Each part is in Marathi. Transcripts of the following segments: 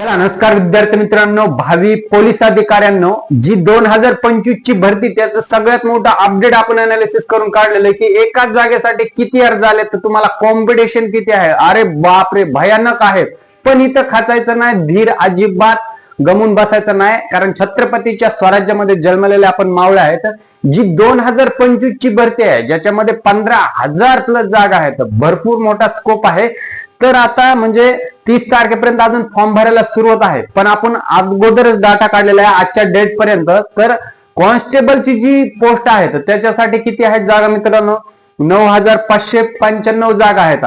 चला नमस्कार विद्यार्थी मित्रांनो भावी पोलीस अधिकाऱ्यांनो जी दोन हजार पंचवीस ची भरती त्याचं सगळ्यात मोठं अपडेट आपण अनालिसिस करून काढलेलं आहे की एकाच जागेसाठी किती अर्ज आले तर तुम्हाला कॉम्पिटिशन किती आहे? अरे बापरे भयानक आहे. पण इथं खाचायचं नाही धीर अजिबात गमून बसायचं नाही कारण छत्रपतीच्या स्वराज्यामध्ये जन्मलेले आपण मावळे आहेत जी दोन हजार पंचवीस ची भरती आहे ज्याच्यामध्ये पंधरा हजार प्लस जागा आहेत. भरपूर मोठा स्कोप आहे. तर आता म्हणजे तीस तारखेपर्यंत अजून फॉर्म भरायला सुरुवात आहे. पण आपण अगोदरच डाटा काढलेला आहे आजच्या डेट पर्यंत. तर कॉन्स्टेबलची जी पोस्ट आहे तर त्याच्यासाठी किती आहेत जागा मित्रांनो? नऊ हजार पाचशे पंच्याण्णव जागा आहेत.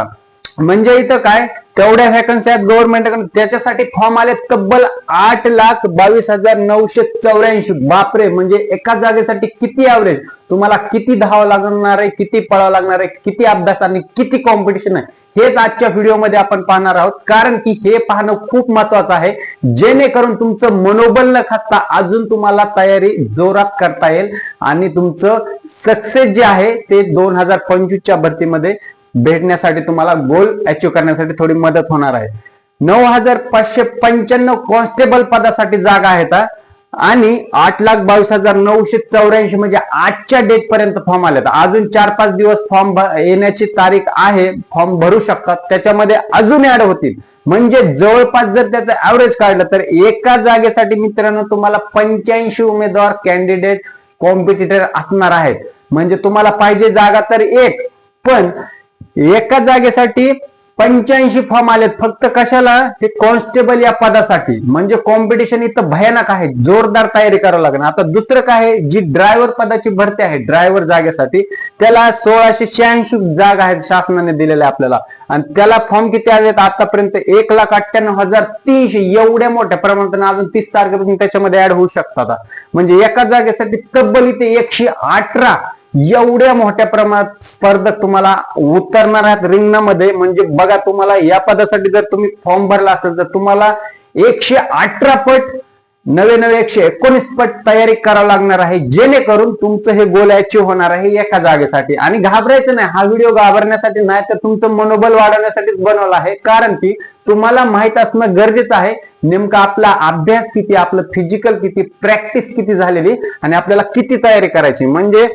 म्हणजे इथं काय? तेवढ्या व्हॅकन्सी आहेत गव्हर्नमेंटकडून त्याच्यासाठी फॉर्म आले तब्बल आठ लाख बावीस हजार नऊशे चौऱ्याऐंशी. बापरे म्हणजे एका जागेसाठी किती ऍव्हरेज तुम्हाला किती धावावं लागणार आहे किती पळावं लागणार आहे किती अभ्यास आणि किती कॉम्पिटिशन आहे? हेच आजच्या व्हिडिओमध्ये आपण पाहणार आहोत. कारण की हे पाहणं खूप महत्वाचं आहे. जेणेकरून तुमचं मनोबल न खचता अजून तुम्हाला तयारी जोरात करता येईल. आणि तुमचं सक्सेस जे आहे ते दोन हजार पंचवीसच्या भरतीमध्ये भेटण्यासाठी तुम्हाला गोल अचीव करण्यासाठी थोडी मदत होणार आहे. नऊ हजार पाचशे पंच्याण्णव कॉन्स्टेबल पदासाठी जागा आहेत आणि आठ लाख बावीस हजार नऊशे चौऱ्याऐंशी म्हणजे आजच्या डेट पर्यंत फॉर्म आले अजून चार पाच दिवस फॉर्म येण्याची तारीख आहे फॉर्म भरू शकतात. त्याच्यामध्ये अजून ऍड होतील. म्हणजे जवळपास जर त्याचं ऍव्हरेज काढलं तर एका जागेसाठी मित्रांनो तुम्हाला पंच्याऐंशी उमेदवार कॅन्डिडेट कॉम्पिटिटर असणार आहेत. म्हणजे तुम्हाला पाहिजे जागा तर एक पण एका जागेसाठी पंच्याऐंशी फॉर्म आलेत. फक्त कशाला? हे कॉन्स्टेबल या पदासाठी. म्हणजे कॉम्पिटिशन इथं भयानक आहे. जोरदार तयारी करावं लागणार आता दुसरं काय आहे? जी ड्रायव्हर पदाची भरती आहे ड्रायव्हर जागेसाठी त्याला सोळाशे शहाऐंशी जागा आहेत शासनाने दिलेल्या आपल्याला. आणि त्याला फॉर्म किती आलेत? आतापर्यंत एक लाख अठ्ठ्याण्णव हजार तीनशे. एवढ्या मोठ्या प्रमाणात अजून तीस तारखेपासून त्याच्यामध्ये ऍड होऊ शकतात. म्हणजे एका जागेसाठी तब्बल इथे एकशे अठरा एवढ्या मोठ्या प्रमाणात स्पर्धक तुम्हाला उतरणार आहेत रिंगणामध्ये. म्हणजे बघा तुम्हाला या पदासाठी जर तुम्ही फॉर्म भरला असेल तर तुम्हाला एकशे अठरा पट नवे नवे एकशे एकोणीस पट तयारी करावं लागणार आहे. जेणेकरून तुमचं हे गोल अचीव होणार आहे एका जागेसाठी. आणि घाबरायचं नाही हा व्हिडिओ घाबरण्यासाठी नाही तर तुमचं मनोबल वाढवण्यासाठीच बनवला आहे. कारण की तुम्हाला माहीत असणं गरजेचं आहे नेमका आपला अभ्यास किती आपलं फिजिकल किती प्रॅक्टिस किती झालेली आणि आपल्याला किती तयारी करायची. म्हणजे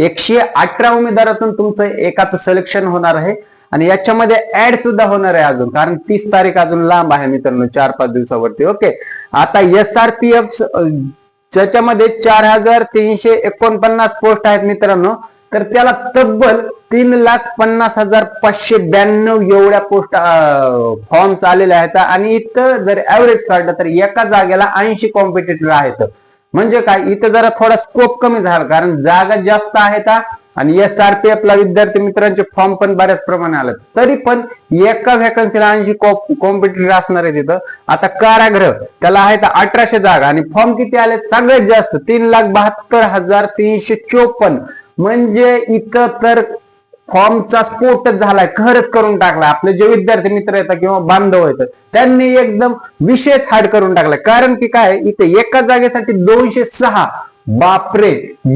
एकशे अठरा उमेदवारातून तुमचं एकाच सिलेक्शन होणार आहे. आणि याच्यामध्ये ऍड सुद्धा होणार आहे अजून कारण तीस तारीख अजून लांब आहे मित्रांनो चार पाच दिवसावरती ओके आता एस आर पी एफ ज्याच्यामध्ये चार हजार तीनशे एकोणपन्नास पोस्ट आहेत मित्रांनो तर त्याला तब्बल तीन लाख पन्नास हजार पाचशे ब्याण्णव एवढ्या पोस्ट फॉर्म्स आलेल्या आहेत. आणि इथं जर ऍव्हरेज काढलं तर एका जागेला ऐंशी कॉम्पिटेटर आहेत. म्हणजे काय? इथं जरा थोडा स्कोप कमी झाला कारण जागा जास्त आहेत आणि एस आर पी एफ ला विद्यार्थी मित्रांचे फॉर्म पण बऱ्याच प्रमाणे आले तरी पण एका व्हॅकन्सीला ऐंशी कॉम्पिटिटर असणार आहे तिथं. आता कारागृह त्याला आहेत अठराशे जागा आणि फॉर्म किती आले सगळ्यात जास्त तीन लाख बहात्तर हजार तीनशे चोपन्न. म्हणजे इथं तर फॉर्मचा स्फोटच झालाय खरंच करून टाकलाय. आपले जे विद्यार्थी मित्र येतात किंवा बांधव येतात त्यांनी एकदम विशेष हार्ड करून टाकलाय. कारण की काय इथे एका जागेसाठी दोनशे सहा बापरे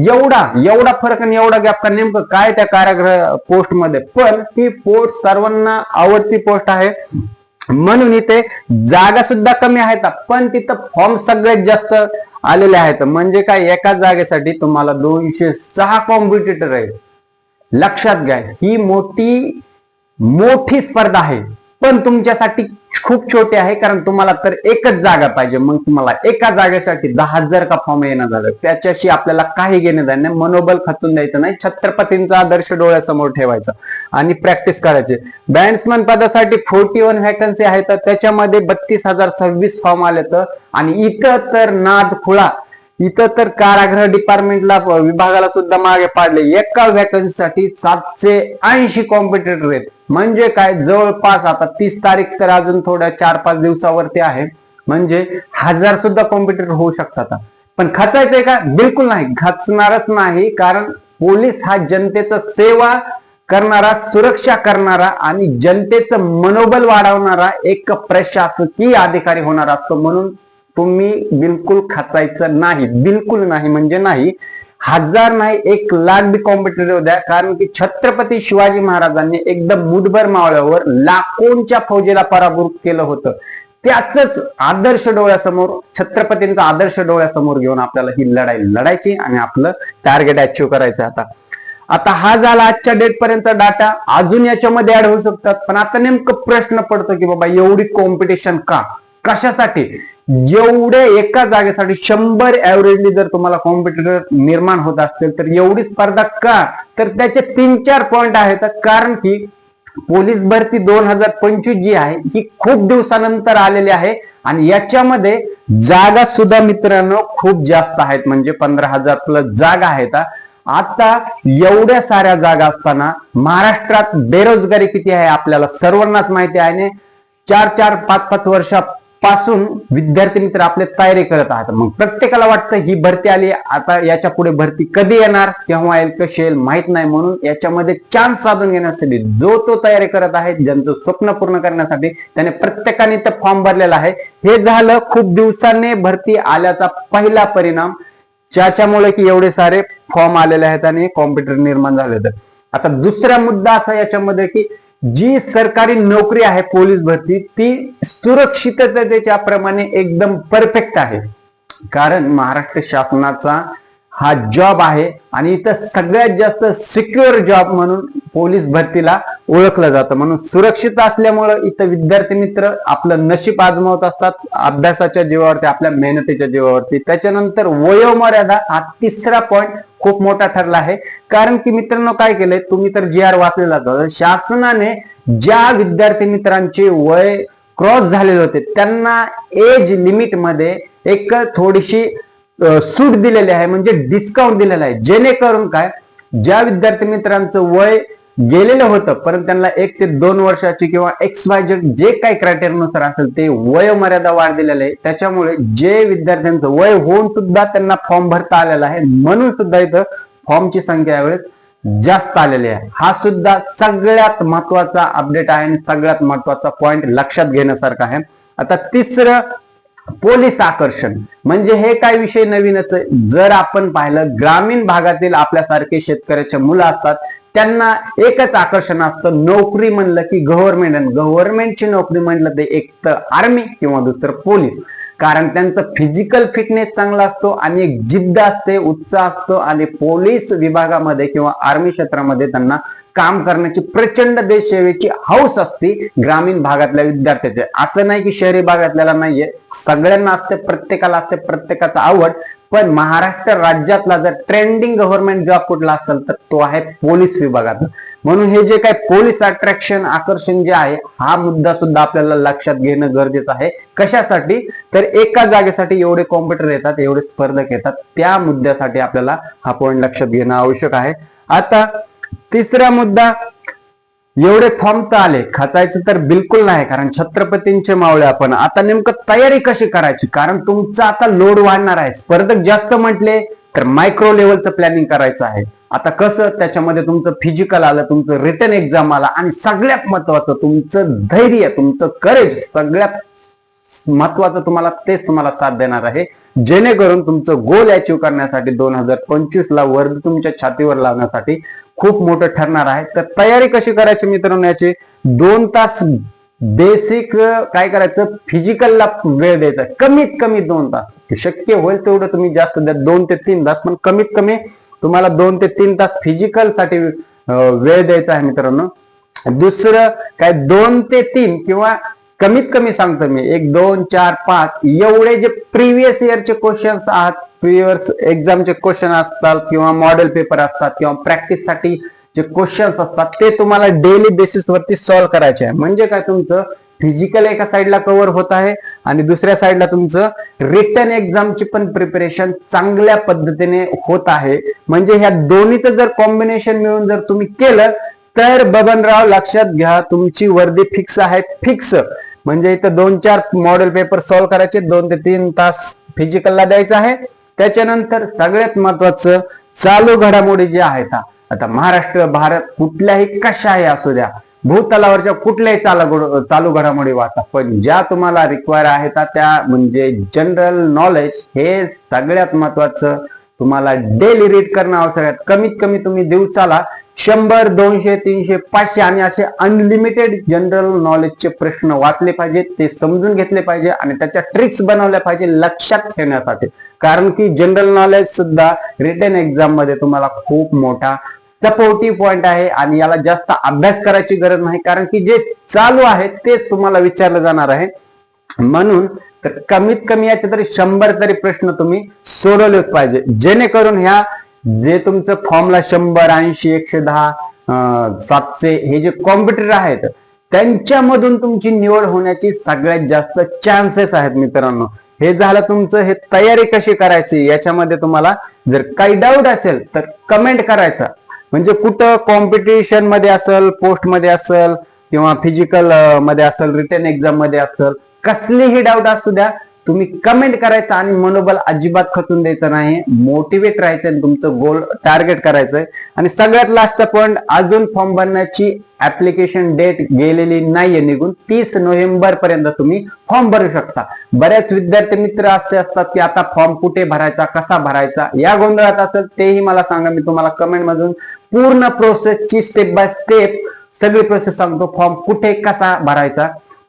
एवढा एवढा फरक आणि एवढा गॅप का नेमकं काय त्या कारागृह पोस्टमध्ये पण ती पोस्ट सर्वांना आवडती पोस्ट आहे. म्हणून इथे जागा सुद्धा कमी आहेत पण तिथं फॉर्म सगळ्यात जास्त आलेले आहेत. म्हणजे काय एका जागेसाठी तुम्हाला दोनशे सहा कॉम्पिटिटर आहेत. लक्षात घ्या ही मोठी मोठी स्पर्धा आहे. पण तुमच्यासाठी खूप छोटी आहे कारण तुम्हाला तर एकच जागा पाहिजे. मग तुम्हाला एका जागेसाठी दहा हजार का फॉर्म येणं झालं? त्याच्याशी आपल्याला काही घेणं जाणं नाही. मनोबल खचून द्यायचं नाही. छत्रपतींचा आदर्श डोळ्यासमोर ठेवायचा आणि प्रॅक्टिस करायची. बॅट्समन पदासाठी फोर्टी वन व्हॅकन्सी आहे तर त्याच्यामध्ये बत्तीस हजार सव्वीस फॉर्म आले तर. आणि इथं तर नाद खुळा इथं तर कारागृह डिपार्टमेंटला विभागाला सुद्धा मागे पाडले. एका वॅकन्सीसाठी सातशे ऐंशी कॉम्पिटिटर आहेत. म्हणजे काय? जवळपास आता तीस तारीख तर अजून थोड्या चार पाच दिवसावरती आहे. म्हणजे हजार सुद्धा कॉम्पिटिटर होऊ शकतात पण खचायचंय का? बिलकुल नाही. खचणारच नाही. कारण पोलीस हा जनतेचा सेवा करणारा सुरक्षा करणारा आणि जनतेचं मनोबल वाढवणारा एक प्रशासकीय अधिकारी होणार असतो. म्हणून तुम्ही बिलकुल खचायचं नाही. बिलकुल नाही म्हणजे नाही. हजार नाही एक लाख बी कॉम्पिटेटिव्ह द्या. कारण की छत्रपती शिवाजी महाराजांनी एकदम मुठभर मावळ्यावर लाखोंच्या फौजेला पराभूत केलं होतं. त्याच आदर्श डोळ्यासमोर छत्रपतींचा आदर्श डोळ्यासमोर घेऊन आपल्याला ही लढाई लढायची आणि आपलं टार्गेट अचीव्ह करायचं आता. आता हा झाला आजच्या डेट पर्यंत डाटा अजून याच्यामध्ये ऍड होऊ शकतात. पण आता नेमकं प्रश्न पडतो की बाबा एवढी कॉम्पिटिशन का? कशासाठी? एवढ्या एका जागेसाठी शंभर ऍव्हरेजली जर तुम्हाला कॉम्पिटिटर निर्माण होत असतील तर एवढी स्पर्धा का? तर त्याचे तीन चार पॉइंट आहेत. कारण की पोलीस भरती दोन हजार पंचवीस जी आहे ही खूप दिवसानंतर आलेली आहे. आणि याच्यामध्ये जागा सुद्धा मित्रांनो खूप जास्त आहेत. म्हणजे पंधरा हजार प्लस जागा आहेत आता एवढ्या साऱ्या जागा असताना महाराष्ट्रात बेरोजगारी किती आहे आपल्याला सर्वांनाच माहिती आहे. आणि चार चार पाच पाच पासून विद्यार्थी मित्र आपले तयारी करत आहात. मग प्रत्येकाला वाटतं ही भरती आली आता याच्यापुढे भरती कधी येणार? केव्हा येईल कशी येईल माहीत नाही. म्हणून याच्यामध्ये चान्स साधून घेण्यासाठी जो तो तयारी करत आहे ज्यांचं स्वप्न पूर्ण करण्यासाठी त्याने प्रत्येकाने ते फॉर्म भरलेला आहे. हे झालं खूप दिवसांनी भरती आल्याचा पहिला परिणाम. ज्याच्यामुळे की एवढे सारे फॉर्म आलेले आहेत आणि कॉम्प्युटर निर्माण झाले तर आता दुसरा मुद्दा असा याच्यामध्ये की जी सरकारी नोकरी आहे पोलीस भरती ती सुरक्षिततेच्या प्रमाणे एकदम परफेक्ट आहे. कारण महाराष्ट्र शासनाचा हा जॉब आहे आणि इथं सगळ्यात जास्त सिक्युअर जॉब म्हणून पोलीस भरतीला ओळखलं जातं. म्हणून सुरक्षित असल्यामुळं इथं विद्यार्थी मित्र आपलं नशीब आजमावत असतात. अभ्यासाच्या जीवावरती आपल्या मेहनतीच्या जीवावरती. त्याच्यानंतर वयोमर्यादा हा तिसरा पॉईंट खूप मोठा ठरला आहे. कारण की मित्रांनो काय केलंय? तुम्ही तर जी आर वाचलेला शासनाने ज्या विद्यार्थी मित्रांचे वय क्रॉस झालेले होते त्यांना एज लिमिटमध्ये एक थोडीशी सूट दिलेली आहे. म्हणजे डिस्काउंट दिलेला आहे. जेणेकरून काय? ज्या विद्यार्थी मित्रांचं वय गेलेलं होतं परंतु त्यांना एक ते दोन वर्षाची किंवा एक्स वाय जे काही क्रायटेरियानुसार असेल ते वय मर्यादा वाढ दिलेलं आहे. त्याच्यामुळे जे विद्यार्थ्यांचं वय होऊन सुद्धा त्यांना फॉर्म भरता आलेला आहे म्हणून सुद्धा इथं फॉर्मची संख्या यावेळेस जास्त आलेली आहे. हा सुद्धा सगळ्यात महत्त्वाचा अपडेट आहे आणि सगळ्यात महत्त्वाचा पॉइंट लक्षात घेण्यासारखा आहे. आता तिसरं पोलीस आकर्षण. म्हणजे हे काय विषय नवीनच आहे? जर आपण पाहिलं ग्रामीण भागातील आपल्यासारखे शेतकऱ्याचे मुलं असतात त्यांना एकच आकर्षण असतं नोकरी म्हणलं की गव्हर्नमेंट आणि गव्हर्नमेंटची नोकरी म्हणलं ते एक तर आर्मी किंवा दुसरं पोलीस कारण त्यांचं फिजिकल फिटनेस चांगला असतो आणि एक जिद्द असते उत्साह असतो. आणि पोलीस विभागामध्ये किंवा आर्मी क्षेत्रामध्ये त्यांना काम करण्याची प्रचंड देशसेवेची हौस असते ग्रामीण भागातल्या विद्यार्थ्याचे. असं नाही की शहरी भागातल्याला नाहीये. सगळ्यांना असते प्रत्येकाला असते प्रत्येकाचा आवड. पण महाराष्ट्र राज्यातला जर ट्रेंडिंग गव्हर्नमेंट जॉब कुठला असेल तर तो आहे पोलीस विभागात म्हणून हे जे काय पोलीस अट्रॅक्शन आकर्षण जे आहे हा मुद्दा सुद्धा आपल्याला लक्षात घेणं गरजेचं आहे. कशासाठी? तर एका जागेसाठी एवढे कॉम्प्युटर येतात एवढे स्पर्धक येतात. त्या मुद्द्यासाठी आपल्याला हा पॉईंट लक्षात घेणं आवश्यक आहे. आता तिसरा मुद्दा एवढे फॉर्म तर आले खचायचं तर बिलकुल नाही कारण छत्रपतींचे मावळे आपण. आता नेमकं तयारी कशी करायची? कारण तुमचा आता लोड वाढणार आहे. स्पर्धक जास्त म्हटले तर मायक्रो लेवलचं प्लॅनिंग करायचं आहे. आता कसं त्याच्यामध्ये तुमचं फिजिकल आलं तुमचं रिटर्न एक्झाम आला आणि सगळ्यात महत्वाचं तुमचं धैर्य तुमचं करेज सगळ्यात महत्वाचं तुम्हाला तेच तुम्हाला साथ देणार आहे. जेणेकरून तुमचं गोल अचीव्ह करण्यासाठी दोन हजार पंचवीस ला वर्ग तुमच्या छातीवर लावण्यासाठी खूप मोठं ठरणार आहे. तर तयारी कशी करायची मित्रांनो याची? दोन तास बेसिक काय करायचं? फिजिकलला वेळ द्यायचा. कमीत कमी दोन तास. शक्य होईल तेवढं तुम्ही जास्त द्या. दोन ते तीन तास. पण कमीत कमी तुम्हाला दोन ते तीन तास फिजिकलसाठी वेळ द्यायचा आहे मित्रांनो. दुसरं काय? दोन ते तीन किंवा कमीत कमी सांगतो मी. एक दोन चार पाच एवढे जे प्रिव्हियस इयरचे क्वेश्चन्स आहात प्रिव्हियस एक्झामचे क्वेश्चन असतात किंवा मॉडेल पेपर असतात किंवा प्रॅक्टिससाठी जे क्वेश्चन्स असतात ते तुम्हाला डेली बेसिस वरती सॉल्व्ह करायचे आहे. म्हणजे काय तुमचं? फिजिकल एका साईडला कव्हर होत आहे आणि दुसऱ्या साईडला तुमचं रिटर्न एक्झामची पण प्रिपरेशन चांगल्या पद्धतीने होत आहे. म्हणजे ह्या दोन्हीचं जर कॉम्बिनेशन मिळून जर तुम्ही केलं तर बबनराव लक्षात घ्या तुमची वर्दी फिक्स आहे फिक्स म्हणजे इथं दोन चार मॉडेल पेपर सॉल्व्ह करायचे दोन ते तीन तास फिजिकलला द्यायचं आहे. त्याच्यानंतर सगळ्यात महत्वाचं चालू घडामोडी जे आहेत आता महाराष्ट्र भारत कुठल्याही कशाही असू द्या भूतलावरच्या कुठल्याही चालू चालू घडामोडी वाचा. पण ज्या तुम्हाला रिक्वायर आहेत त्या म्हणजे जनरल नॉलेज हे सगळ्यात महत्वाचं. तुम्हाला डेली रीड करणं आवश्यक आहे. कमीत कमी तुम्ही दिवसाला शंभर दोनशे तीनशे पाचशे आणि असे अनलिमिटेड जनरल नॉलेजचे प्रश्न वाचले पाहिजेत ते समजून घेतले पाहिजे आणि त्याच्या ट्रिक्स बनवल्या पाहिजे लक्षात ठेवण्यासाठी. कारण की जनरल नॉलेज सुद्धा रिटर्न एक्झाममध्ये तुम्हाला खूप मोठा सपोर्टिव्ह पॉइंट आहे आणि याला जास्त अभ्यास करायची गरज नाही. कारण की जे चालू आहे तेच तुम्हाला विचारलं जाणार आहे. म्हणून तर कमीत कमी याचे तरी शंभर तरी प्रश्न तुम्ही सोडवलेच पाहिजे. जेणेकरून ह्या जे तुमचं फॉर्मला शंभर ऐंशी एकशे दहा अं, सातशे हे जे कॉम्प्युटर आहेत त्यांच्यामधून तुमची निवड होण्याची सगळ्यात जास्त चान्सेस आहेत मित्रांनो. हे झालं तुमचं हे तयारी कशी करायची याच्यामध्ये तुम्हाला जर काही डाऊट असेल तर कमेंट करायचा. म्हणजे कुठं कॉम्पिटिशनमध्ये असेल पोस्टमध्ये असेल किंवा फिजिकलमध्ये असेल रिटर्न एक्झाममध्ये असेल कसलीही डाऊट असू द्या तुम्ही कमेंट करायचं आणि मनोबल अजिबात खचून द्यायचं नाही. मोटिवेट राहायचं आणि तुमचं गोल टार्गेट करायचंय. आणि सगळ्यात लास्टचा पॉईंट अजून फॉर्म भरण्याची ऍप्लिकेशन डेट गेलेली नाहीये निघून. तीस नोव्हेंबर पर्यंत तुम्ही फॉर्म भरू शकता. बऱ्याच विद्यार्थी मित्र असे असतात की आता फॉर्म कुठे भरायचा कसा भरायचा या गोंधळात असेल तेही मला सांगा. मी तुम्हाला कमेंट मधून पूर्ण प्रोसेसची स्टेप बाय स्टेप सगळी प्रोसेस सांगतो. फॉर्म कुठे कसा भरायचा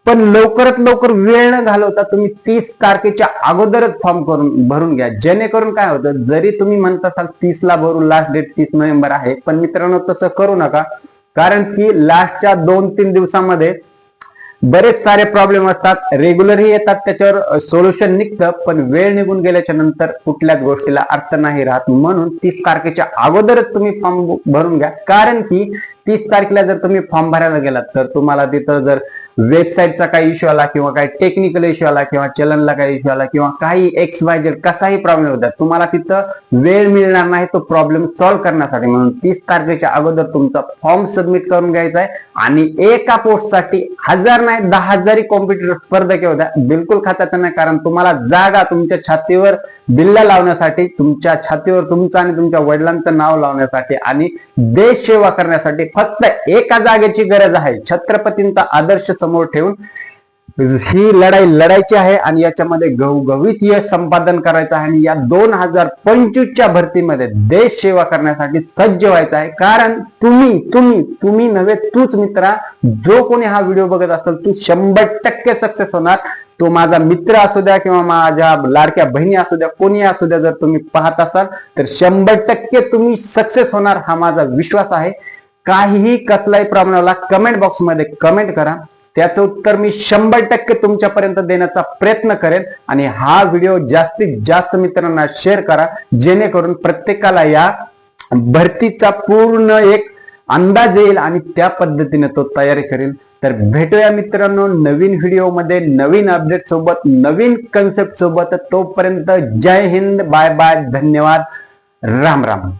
पण लवकरात लवकर वेळ न घालवता तुम्ही तीस तारखेच्या अगोदरच फॉर्म करून भरून घ्या. जेणेकरून काय होतं जरी तुम्ही म्हणत असाल तीस ला भरून लास्ट डेट तीस नोव्हेंबर आहे पण मित्रांनो तसं करू नका. कारण की लास्टच्या दोन तीन दिवसामध्ये बरेच सारे प्रॉब्लेम असतात. रेग्युलरही येतात त्याच्यावर सोल्युशन निघतं पण वेळ निघून गेल्याच्यानंतर कुठल्याच गोष्टीला अर्थ नाही राहत. म्हणून तीस तारखेच्या अगोदरच तुम्ही फॉर्म भरून घ्या. कारण की तीस तारखेला जर तुम्ही फॉर्म भरायला गेलात तर तुम्हाला तिथं जर वेबसाईटचा काही इश्यू आला किंवा काही टेक्निकल इश्यू आला किंवा चलनला काही इश्यू आला किंवा काही एक्स वाय झेड कसाही प्रॉब्लेम होता तुम्हाला तिथं वेळ मिळणार नाही तो प्रॉब्लेम सॉल्व्ह करण्यासाठी. म्हणून तीस तारखेच्या अगोदर तुमचा फॉर्म सबमिट करून घ्यायचा आहे आणि एका पोस्टसाठी हजार नाही दहा हजारी कॉम्प्युटर स्पर्धक होत्या बिलकुल खातात नाही कारण तुम्हाला जागा तुमच्या छातीवर बिल्ला लावण्यासाठी तुमच्या छातीवर तुमचं आणि तुमच्या वडिलांचं नाव लावण्यासाठी आणि देश सेवा करण्यासाठी फक्त एका जागेची गरज आहे. छत्रपतींचा आदर्श समोर ठेवून ही लढाई लढायची आहे आणि याच्यामध्ये घवघवीत यश संपादन करायचं आहे आणि या दोन हजार पंचवीसच्या भरतीमध्ये देश सेवा करण्यासाठी सज्ज व्हायचं आहे. कारण तुम्ही तुम्ही तुम्ही नव्हे तूच मित्रा. जो कोणी हा व्हिडिओ बघत असेल तू शंभर टक्के सक्सेस होणार. तो माझा मित्र असू द्या किंवा माझ्या लाडक्या बहिणी असू द्या कोणी असू द्या जर तुम्ही पाहत असाल तर शंभर टक्के तुम्ही सक्सेस होणार हा माझा विश्वास आहे. काहीही कसलाही प्रॉब्लेम आला कमेंट बॉक्समध्ये कमेंट करा. त्याचं उत्तर मी शंभर टक्के तुमच्यापर्यंत देण्याचा प्रयत्न करेन. आणि हा व्हिडिओ जास्तीत जास्त मित्रांना शेअर करा. जेणेकरून प्रत्येकाला या भरतीचा पूर्ण एक अंदाज येईल आणि त्या पद्धतीने तो तयारी करेल. तर भेटूया मित्रांनो नवीन व्हिडिओमध्ये नवीन अपडेट सोबत नवीन कन्सेप्ट सोबत. तोपर्यंत जय हिंद बाय बाय धन्यवाद. राम राम.